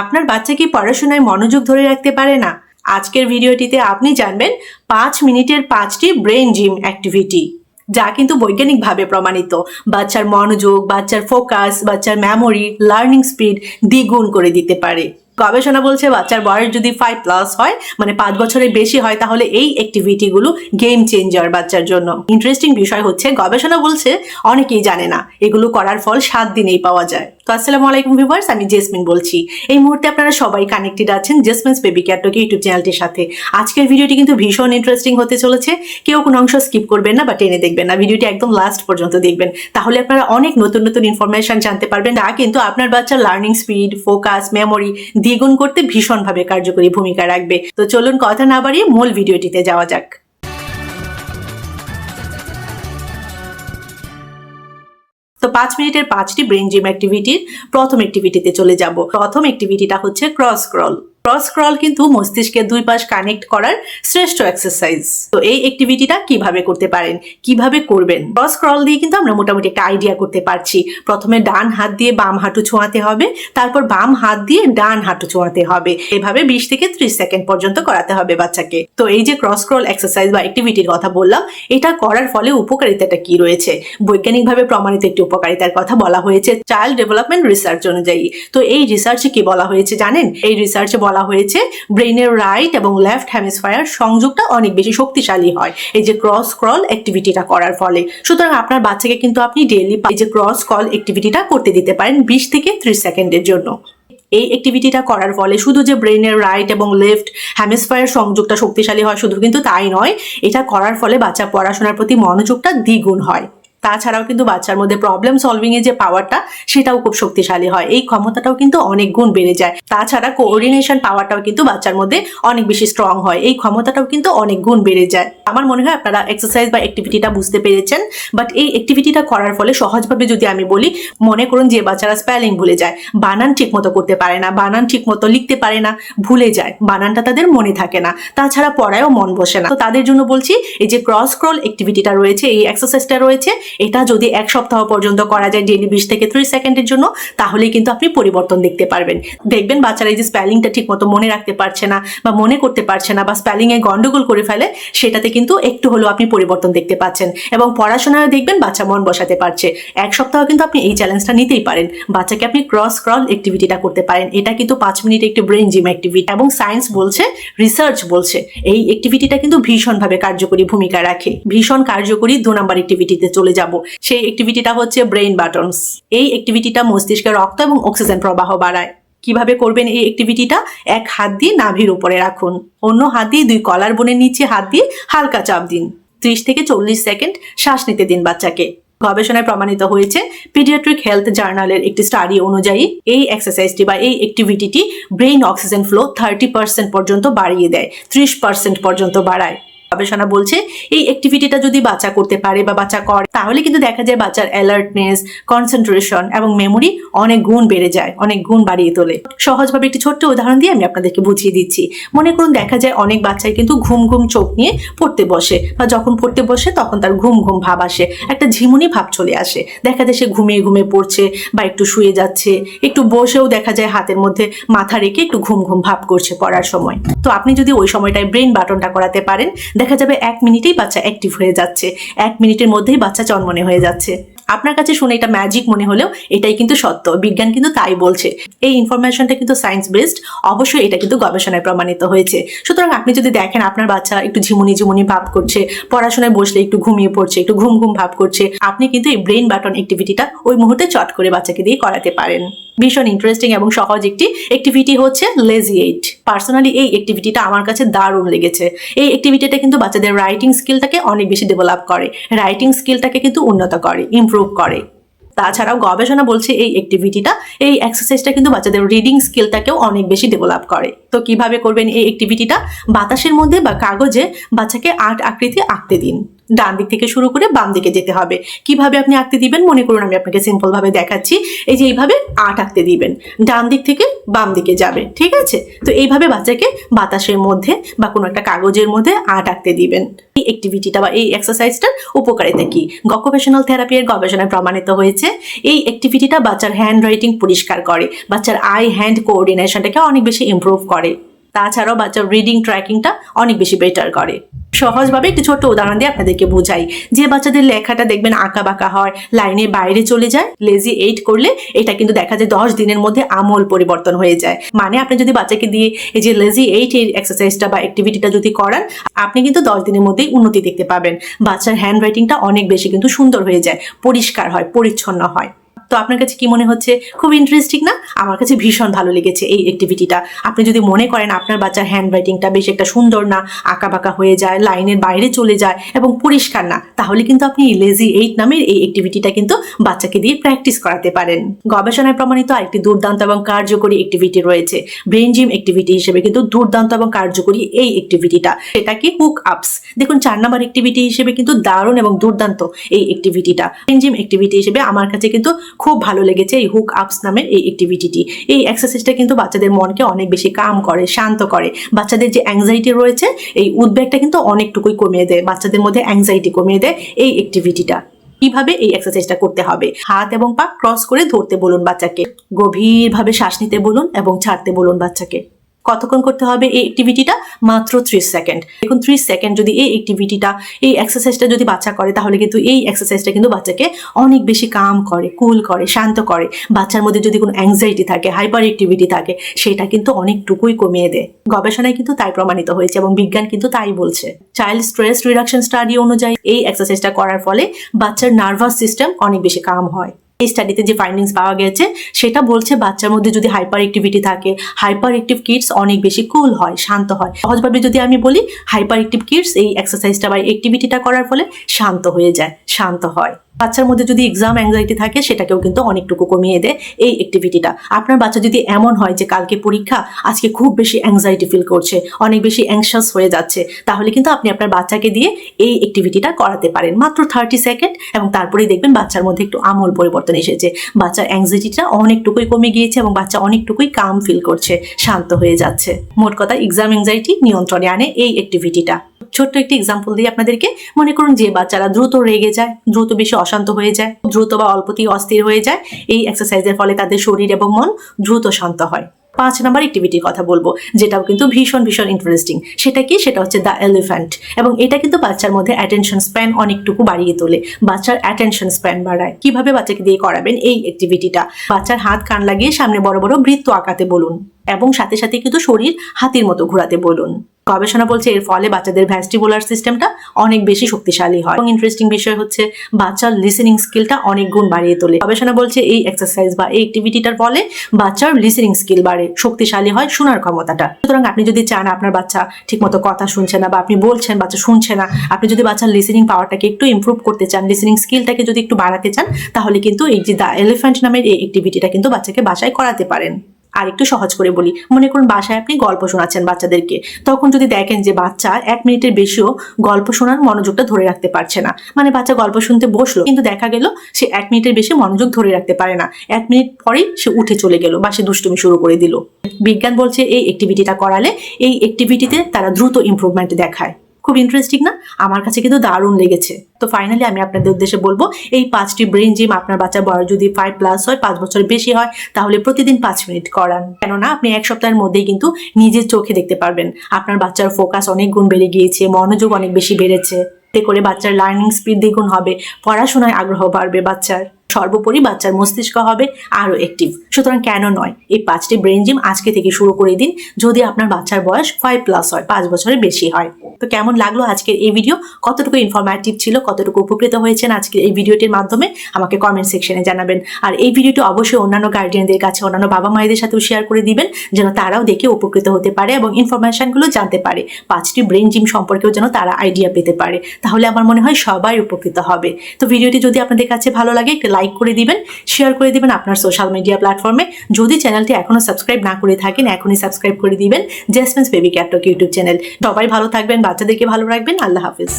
আপনার বাচ্চা কি পড়াশোনায় মনোযোগ ধরে রাখতে পারে না। আজকের ভিডিওটিতে আপনি জানবেন পাঁচ মিনিটের পাঁচটি ব্রেন জিম অ্যাক্টিভিটি, যা কিন্তু বৈজ্ঞানিকভাবে প্রমাণিত। বাচ্চার মনোযোগ, বাচ্চার ফোকাস, বাচ্চার মেমোরি লার্নিং স্পিড দ্বিগুণ করে দিতে পারে। গবেষণা বলছে বাচ্চার বয়স যদি ফাইভ প্লাস হয় মানে পাঁচ বছরের বেশি হয়, তাহলে এই অ্যাক্টিভিটিগুলো গেম চেঞ্জার বাচ্চার জন্য। ইন্টারেস্টিং বিষয় হচ্ছে, গবেষণা বলছে, অনেকেই জানে না। এগুলো করার ফল সাত দিনেই পাওয়া যায়। তো আসসালামু আলাইকুম ভিউয়ার্স, আমি জেসমিন বলছি। এই মুহূর্তে আপনারা সবাই কানেক্টেড আছেন জেসমিনস বেবি ক্যাটকে ইউটিউব চ্যানেলটির সাথে। আজকের ভিডিওটি কিন্তু ভীষণ ইন্টারেস্টিং হতে চলেছে। কেউ কোনো অংশ স্কিপ করবেন না বা টেনে দেখবেন না। ভিডিওটি একদম লাস্ট পর্যন্ত দেখবেন। তাহলে আপনারা অনেক নতুন নতুন ইনফরমেশন জানতে পারবেন। যা কিন্তু আপনার বাচ্চার লার্নিং স্পিড ফোকাস মেমোরি দ্বিগুণ করতে ভীষণভাবে কার্যকরী ভূমিকা রাখবে। তো চলুন কথা না বাড়িয়ে মূল ভিডিওটিতে যাওয়া যাক। তো পাঁচ মিনিটের পাঁচটি ব্রেন জিম অ্যাক্টিভিটির প্রথম অ্যাক্টিভিটিতে চলে যাব। প্রথম অ্যাক্টিভিটিটা হচ্ছে ক্রস ক্রল ক্রস ক্রল কিন্তু মস্তিষ্কের দুই পাশ কানেক্ট করার শ্রেষ্ঠ এক্সারসাইজ তো এই অ্যাক্টিভিটিটা কীভাবে করতে পারেন? কীভাবে করবেন? ক্রস ক্রল দিয়ে কিন্তু আমরা মোটামুটি একটা আইডিয়া করতে পারছি। প্রথমে ডান হাত দিয়ে বাম হাঁটু ছোঁয়াতে হবে, তারপর বাম হাত দিয়ে ডান হাঁটু ছোঁয়াতে হবে। এভাবে বিশ থেকে ত্রিশ সেকেন্ড পর্যন্ত করাতে হবে বাচ্চাকে। তো এই যে ক্রস ক্রল এক্সারসাইজ বা অ্যাক্টিভিটির কথা বললাম, এটা করার ফলে উপকারিতাটা কি রয়েছে? বৈজ্ঞানিকভাবে প্রমাণিত একটি উপকারিতার কথা বলা হয়েছে চাইল্ড ডেভেলপমেন্ট রিসার্চ অনুযায়ী। তো এই রিসার্চে কি বলা হয়েছে জানেন? এই রিসার্চে বলা হয়েছে ব্রেনের রাইট এবং লেফট হ্যামিসফায়ার সংযোগটা অনেক বেশি শক্তিশালী হয়। এই যে ক্রস ক্রল অ্যাক্টিভিটিটা করার ফলে। সুতরাং আপনার বাচ্চাকে কিন্তু আপনি ডেইলি এই যে ক্রস কল অ্যাক্টিভিটিটা করতে দিতে পারেন বিশ থেকে ত্রিশ সেকেন্ডের জন্য। এই অ্যাক্টিভিটিটা করার ফলে শুধু যে ব্রেনের রাইট এবং লেফট হ্যামিসফায়ার সংযোগটা শক্তিশালী হয়, শুধু কিন্তু তাই নয়, এটা করার ফলে বাচ্চা পড়াশোনার প্রতি মনোযোগটা দ্বিগুণ হয়। তাছাড়াও কিন্তু বাচ্চার মধ্যে প্রবলেম সলভিং এর যে পাওয়ারটা সেটাও খুব শক্তিশালী হয়। এই ক্ষমতাটাও কিন্তু অনেক গুণ বেড়ে যায়। তাছাড়া কোঅর্ডিনেশন পাওয়ারটাও কিন্তু বাচ্চার মধ্যে অনেক বেশি স্ট্রং হয়। এই ক্ষমতাটাও কিন্তু অনেক গুণ বেড়ে যায়। আমার মনে হয় আপনারা এক্সারসাইজ বা অ্যাক্টিভিটিটা বুঝতে পেরেছেন বাট এই অ্যাক্টিভিটিটা করার ফলে সহজভাবে যদি আমি বলি, মনে করুন যে বাচ্চারা স্পেলিং ভুলে যায়, বানান ঠিক মতো করতে পারে না, বানান ঠিক মতো লিখতে পারে না, ভুলে যায়। বানানটা তাদের মনে থাকে না। তাছাড়া পড়ায়ও মন বসে না। তো তাদের জন্য বলছি, এই যে ক্রস ক্রল অ্যাক্টিভিটিটা রয়েছে, এই এক্সারসাইজটা রয়েছে এটা যদি এক সপ্তাহ পর্যন্ত করা যায় ডেলি বিশ থেকে ত্রিশ সেকেন্ডের জন্য, তাহলেই কিন্তু আপনি পরিবর্তন দেখতে পারবেন। দেখবেন বাচ্চারা এই যে স্পেলিংটা ঠিক মতো মনে রাখতে পারছে না বা মনে করতে পারছে না বা স্পেলিং এ গন্ডগোল করে ফেলে, সেটাতে কিন্তু একটু হলেও আপনি পরিবর্তন দেখতে পাচ্ছেন। এবং পড়াশোনায় দেখবেন বাচ্চা মন বসাতে পারছে। এক সপ্তাহ কিন্তু আপনি এই চ্যালেঞ্জটা নিতেই পারেন। বাচ্চাকে আপনি ক্রস ক্রল অ্যাক্টিভিটিটা করতে পারেন। এটা কিন্তু পাঁচ মিনিট একটি ব্রেন জিম অ্যাক্টিভিটি এবং সায়েন্স বলছে রিসার্চ বলছে। এই অ্যাক্টিভিটিটা কিন্তু ভীষণভাবে কার্যকরী ভূমিকা রাখে। ভীষণ কার্যকরী দু নম্বর অ্যাক্টিভিটিতে চলে যাব। সেই অ্যাক্টিভিটিটা হচ্ছে ব্রেইন বাটনস এই অ্যাক্টিভিটিটা মস্তিষ্কে রক্ত এবং অক্সিজেন প্রবাহ বাড়ায়। কীভাবে করবেন এই অ্যাক্টিভিটিটা এক হাত দিয়ে নাভির উপরে রাখুন। অন্য হাত দিয়ে দুই কলার বোনের নিচে হাত দিয়ে হালকা চাপ দিন। ত্রিশ থেকে চল্লিশ সেকেন্ড শ্বাস নিতে দিন বাচ্চাকে। গবেষণায় প্রমাণিত হয়েছে পিডিয়াট্রিক হেলথ জার্নালের একটি স্টাডি অনুযায়ী এই এক্সারসাইজটি বা এই অ্যাক্টিভিটিটি brain oxygen flow thirty percent পর্যন্ত বাড়িয়ে দেয়, ত্রিশ পার্সেন্ট পর্যন্ত বাড়ায়। গবেষণা বলছে এই অ্যাক্টিভিটিটা যদি বাচ্চা করতে পারে বা বাচ্চা করে, তাহলে কিন্তু দেখা যায় বাচ্চার অ্যালার্টনেস কনসেন্ট্রেশন এবং মেমোরি অনেক গুণ বেড়ে যায়, অনেক গুণ বাড়িয়ে তোলে। সহজভাবে একটি ছোট্ট উদাহরণ দিয়ে আমি আপনাদেরকে বুঝিয়ে দিচ্ছি। মনে করুন দেখা যায় অনেক বাচ্চাই কিন্তু ঘুম ঘুম চোখ নিয়ে পড়তে বসে বা যখন পড়তে বসে তখন তার ঘুম ঘুম ভাব আসে, একটা ঝিমুনি ভাব চলে আসে। দেখা যায় সে ঘুমিয়ে ঘুমিয়ে পড়ছে বা একটু শুয়ে যাচ্ছে, একটু বসেও দেখা যায় হাতের মধ্যে মাথা রেখে একটু ঘুম ঘুম ভাব করছে পড়ার সময়। তো আপনি যদি ওই সময়টায় ব্রেন বাটনটা করাতে পারেন দেখা যাবে এক মিনিটেই বাচ্চা অ্যাক্টিভ হয়ে যাচ্ছে। এক মিনিটের মধ্যেই বাচ্চা চনমনে হয়ে যাচ্ছে। আপনার কাছে শুনে এটা ম্যাজিক মনে হলেও এটাই কিন্তু সত্য। বিজ্ঞান কিন্তু তাই বলছে। এই ইনফরমেশনটা কিন্তু সায়েন্স বেসড অবশ্যই এটা কিন্তু গবেষণায় প্রমাণিত হয়েছে। সুতরাং আপনি যদি দেখেন আপনার বাচ্চা একটু ঝিমুনি ঝিমুনি ভাব করছে, পড়াশোনায় বসলে একটু ঘুমিয়ে পড়ছে, একটু ঘুম ঘুম ভাব করছে, আপনি কিন্তু এই ব্রেন বাটন অ্যাক্টিভিটিটা ওই মুহূর্তে চট করে বাচ্চাকে দিয়ে করাতে পারেন। ভীষণ ইন্টারেস্টিং এবং সহজ একটি অ্যাক্টিভিটি হচ্ছে লেজি এইট পার্সোনালি এই অ্যাক্টিভিটিটা আমার কাছে দারুণ লেগেছে। এই অ্যাক্টিভিটিটা কিন্তু বাচ্চাদের রাইটিং স্কিলটাকে অনেক বেশি ডেভেলপ করে। রাইটিং স্কিলটাকে কিন্তু উন্নত করে ইমপ্রুভ করে। তাছাড়াও গবেষণা বলছে এই অ্যাক্টিভিটিটা এই এক্সারসাইজটা কিন্তু বাচ্চাদের রিডিং স্কিলটাকেও অনেক বেশি ডেভেলপ করে। তো কীভাবে করবেন এই অ্যাক্টিভিটিটা বাতাসের মধ্যে বা কাগজে বাচ্চাকে আর্ট আকৃতি আঁকতে দিন। ডান দিক থেকে শুরু করে বাম দিকে যেতে হবে। কীভাবে আপনি আঁকতে দিবেন? মনে করুন, আমি আপনাকে সিম্পল ভাবে দেখাচ্ছি। এই যে এইভাবে আট আঁকতে দিবেন। ডান দিক থেকে বাম দিকে যাবে, ঠিক আছে? তো এইভাবে বাচ্চাকে বাতাসের মধ্যে বা কোনো একটা কাগজের মধ্যে আট আঁকতে দিবেন। এই অ্যাক্টিভিটিটা বা এই এক্সারসাইজটার উপকারিতা কি? অকুপেশনাল থেরাপি এর গবেষণায় প্রমাণিত হয়েছে, এই অ্যাক্টিভিটিটা বাচ্চার হ্যান্ড রাইটিং পরিষ্কার করে, বাচ্চার আই হ্যান্ড কোঅর্ডিনেশনটাকে অনেক বেশি ইমপ্রুভ করে। তাছাড়াও বাচ্চার রিডিং ট্র্যাকিংটা অনেক বেশি বেটার করে। সহজভাবে একটি ছোট্ট উদাহরণ দিয়ে আপনাদেরকে বোঝাই। যে বাচ্চাদের লেখাটা দেখবেন আঁকা বাঁকা হয়, লাইনের বাইরে চলে যায় লেজি এইট করলে এটা কিন্তু দেখা যায় দশ দিনের মধ্যে আমূল পরিবর্তন হয়ে যায়। মানে আপনি যদি বাচ্চাকে দিয়ে এই যে লেজি এইট এর এক্সারসাইজটা বা অ্যাক্টিভিটিটা যদি করান, আপনি কিন্তু দশ দিনের মধ্যেই উন্নতি দেখতে পাবেন। বাচ্চার হ্যান্ড রাইটিংটা অনেক বেশি কিন্তু সুন্দর হয়ে যায়, পরিষ্কার হয়, পরিচ্ছন্ন হয়। তো আপনার কাছে কি মনে হচ্ছে? খুব ইন্টারেস্টিং না? আমার কাছে ভীষণ ভালো লেগেছে এই অ্যাক্টিভিটিটা আপনি যদি মনে করেন আপনার বাচ্চার হ্যান্ড রাইটিংটা বেশ একটা সুন্দর না আঁকা বাঁকা হয়ে যায়, লাইনের বাইরে চলে যায় এবং পরিষ্কার না, তাহলে কিন্তু আপনি লেজি এইট নামের এই অ্যাক্টিভিটিটা কিন্তু বাচ্চাকে দিয়ে প্র্যাকটিস করাতে পারেন। গবেষণায় প্রমাণিত আরেকটি দুর্দান্ত এবং কার্যকরী অ্যাক্টিভিটি রয়েছে। ব্রেন জিম অ্যাক্টিভিটি হিসেবে কিন্তু দুর্দান্ত এবং কার্যকরী এই অ্যাক্টিভিটিটা সেটা কি হুক আপস দেখুন, চার নম্বর অ্যাক্টিভিটি হিসেবে কিন্তু দারুণ এবং দুর্দান্ত এই অ্যাক্টিভিটিটা ব্রেন জিম অ্যাক্টিভিটি হিসেবে আমার কাছে কিন্তু খুব ভালো লেগেছে এই হুক আপস নামের এই অ্যাক্টিভিটিটি এই এক্সারসাইজটা কিন্তু বাচ্চাদের মনকে অনেক বেশি কাম করে, শান্ত করে। বাচ্চাদের যে অ্যাংজাইটি রয়েছে, এই উদ্বেগটা কিন্তু অনেকটুকুই কমিয়ে দেয়, বাচ্চাদের মধ্যে অ্যাংজাইটি কমিয়ে দেয় এই অ্যাক্টিভিটিটা কীভাবে এই এক্সারসাইজটা করতে হবে? হাত এবং পা ক্রস করে ধরতে বলুন বাচ্চাকে। গভীরভাবে শ্বাস নিতে বলুন এবং ছাড়তে বলুন বাচ্চাকে। কতক্ষণ করতে হবে এই অ্যাক্টিভিটিটা মাত্র ত্রিশ সেকেন্ড এখন ত্রিশ সেকেন্ড যদি এই অ্যাক্টিভিটিটা এই এক্সারসাইজটা যদি বাচ্চা করে, তাহলে কিন্তু এই এক্সারসাইজটা কিন্তু বাচ্চাকে অনেক বেশি কাম করে কুল করে, শান্ত করে। বাচ্চার মধ্যে যদি কোনো অ্যাংজাইটি থাকে হাইপার অ্যাক্টিভিটি থাকে, সেটা কিন্তু অনেকটুকুই কমিয়ে দেয়। গবেষণায় কিন্তু তাই প্রমাণিত হয়েছে এবং বিজ্ঞান কিন্তু তাই বলছে। চাইল্ড স্ট্রেস রিডাকশন স্টাডি অনুযায়ী এই এক্সারসাইজটা করার ফলে বাচ্চার নার্ভাস সিস্টেম অনেক বেশি কাম হয়। এই স্টাডিতে যে ফাইন্ডিংস পাওয়া গেছে, সেটা বলছে বাচ্চার মধ্যে যদি হাইপার অ্যাক্টিভিটি থাকে হাইপার অ্যাক্টিভ কিডস অনেক বেশি কুল হয়, শান্ত হয়। সহজভাবে যদি আমি বলি হাইপার অ্যাক্টিভ কিডস এই এক্সারসাইজটা বা অ্যাক্টিভিটিটা করার ফলে শান্ত হয়ে যায়, শান্ত হয়। বাচ্চার মধ্যে যদি এক্সাম অ্যাংজাইটি থাকে, সেটাকেও কিন্তু অনেকটুকু কমিয়ে দেয় এই অ্যাক্টিভিটিটা আপনার বাচ্চা যদি এমন হয় যে কালকে পরীক্ষা, আজকে খুব বেশি অ্যাংজাইটি ফিল করছে, অনেক বেশি অ্যাংশাস হয়ে যাচ্ছে, তাহলে কিন্তু আপনি আপনার বাচ্চাকে দিয়ে এই অ্যাক্টিভিটিটা করাতে পারেন। মাত্র থার্টি সেকেন্ড এবং তারপরেই দেখবেন বাচ্চার মধ্যে একটু আমল পরিবর্তন এসেছে। বাচ্চার অ্যাংজাইটিটা অনেকটুকুই কমে গিয়েছে এবং বাচ্চা অনেকটুকুই কাম ফিল করছে, শান্ত হয়ে যাচ্ছে। মোট কথা এক্সাম অ্যাংজাইটি নিয়ন্ত্রণে আনে এই অ্যাক্টিভিটিটা ছোট্ট একটি এক্সাম্পল দিই আপনাদেরকে। মনে করুন যে বাচ্চারা দ্রুত রেগে যায়, দ্রুত বেশি অশান্ত হয়ে যায়, দ্রুত বা অল্পতেই অস্থির হয়ে যায়। এই এক্সারসাইজের ফলে তাদের শরীর এবং মন দ্রুত শান্ত হয়। পাঁচ নাম্বার অ্যাক্টিভিটির কথা বলব, যেটাও কিন্তু ভীষণ ভীষণ ইন্টারেস্টিং সেটা কি? সেটা হচ্ছে দ্য এলিফ্যান্ট এবং এটা কিন্তু বাচ্চার মধ্যে অ্যাটেনশন স্প্যান অনেকটুকু বাড়িয়ে তোলে। বাচ্চার অ্যাটেনশন স্প্যান বাড়ায়। কীভাবে বাচ্চাকে দিয়ে করাবেন? এই অ্যাক্টিভিটিটা বাচ্চার হাত, কান লাগিয়ে সামনে বড় বড় বৃত্ত আঁকাতে বলুন। এবং সাথে সাথে কিন্তু শরীর হাতির মতো ঘোরাতে বলুন। গবেষণা বলছে এর ফলে বাচ্চাদের ভ্যাস্টিবুলার সিস্টেমটা অনেক বেশি শক্তিশালী হয়। এবং ইন্টারেস্টিং বিষয় হচ্ছে বাচ্চার লিসেনিং স্কিলটা অনেক গুণ বাড়িয়ে তোলে। গবেষণা বলছে এই এক্সারসাইজ বা এই অ্যাক্টিভিটিটার ফলে বাচ্চার লিসেনিং স্কিল বাড়ে, শক্তিশালী হয়, শোনার ক্ষমতাটা। সুতরাং আপনি যদি চান আপনার বাচ্চা ঠিকমতো কথা শুনছে না বা আপনি বলছেন বাচ্চা শুনছে না, আপনি যদি বাচ্চার লিসেনিং পাওয়ারটাকে একটু ইমপ্রুভ করতে চান লিসেনিং স্কিলটাকে যদি একটু বাড়াতে চান, তাহলে কিন্তু এই যে দ্য এলিফ্যান্ট নামের এই অ্যাক্টিভিটিটা কিন্তু বাচ্চাকে বাসায় করাতে পারেন। আর একটু সহজ করে বলি। মনে করুন বাসায় আপনি গল্প শোনাচ্ছেন বাচ্চাদেরকে। তখন যদি দেখেন যে বাচ্চা এক মিনিটের বেশিও গল্প শোনার মনোযোগটা ধরে রাখতে পারছে না। মানে বাচ্চা গল্প শুনতে বসল, কিন্তু দেখা গেল সে এক মিনিটের বেশি মনোযোগ ধরে রাখতে পারে না। এক মিনিট পরেই সে উঠে চলে গেল বা সে দুষ্টুমি শুরু করে দিল। বিজ্ঞান বলছে এই অ্যাক্টিভিটিটা করালে এই অ্যাক্টিভিটিতে তারা দ্রুত ইমপ্রুভমেন্ট দেখায়। খুব ইন্টারেস্টিং না? আমার কাছে কিন্তু দারুণ লেগেছে। তো ফাইনালি আমি আপনাদের উদ্দেশ্যে বলব, এই পাঁচটি ব্রেন জিম আপনার বাচ্চার বয়স যদি ফাইভ প্লাস হয়, পাঁচ বছর বেশি হয়, তাহলে প্রতিদিন পাঁচ মিনিট করান। কেননা আপনি এক সপ্তাহের মধ্যেই কিন্তু নিজের চোখে দেখতে পারবেন। আপনার বাচ্চার ফোকাস অনেক গুণ বেড়ে গিয়েছে, মনোযোগ অনেক বেশি বেড়েছে। এতে করে বাচ্চার লার্নিং স্পিড দ্বিগুণ হবে, পড়াশোনায় আগ্রহ বাড়বে বাচ্চার। সর্বোপরি বাচ্চার মস্তিষ্ক হবে আরও অ্যাক্টিভ সুতরাং কেন নয়? এই পাঁচটি ব্রেন জিম আজকে থেকে শুরু করে দিন, যদি আপনার বাচ্চার বয়স ফাইভ প্লাস হয়, পাঁচ বছরের বেশি হয়। তো কেমন লাগল আজকের এই ভিডিও কতটুকু ইনফরমেটিভ ছিল, কতটুকু উপকৃত হয়েছেন আজকের এই ভিডিওটির মাধ্যমে? আমাকে কমেন্ট সেকশনে জানাবেন। আর এই ভিডিওটি অবশ্যই অন্যান্য গার্ডিয়ানদের কাছে, অন্যান্য বাবা মায়েদের সাথেও শেয়ার করে দিবেন, যেন তারাও দেখে উপকৃত হতে পারে এবং ইনফরমেশনগুলো জানতে পারে। পাঁচটি ব্রেন জিম সম্পর্কেও যেন তারা আইডিয়া পেতে পারে। তাহলে আমার মনে হয় সবাই উপকৃত হবে। তো ভিডিওটি যদি আপনাদের কাছে ভালো লাগে লাইক করে দিবেন শেয়ার করে দিবেন আপনার সোশ্যাল মিডিয়া প্ল্যাটফর্মে যদি চ্যানেলটি এখনও সাবস্ক্রাইব না করে থাকেন, এখনই সাবস্ক্রাইব করে দিবেন। জেসমেন্স বেবি ক্যাপটক ইউটিউব চ্যানেল সবাই ভালো থাকবেন, বাচ্চাদেরকে ভালো রাখবেন। আল্লাহ হাফিজ।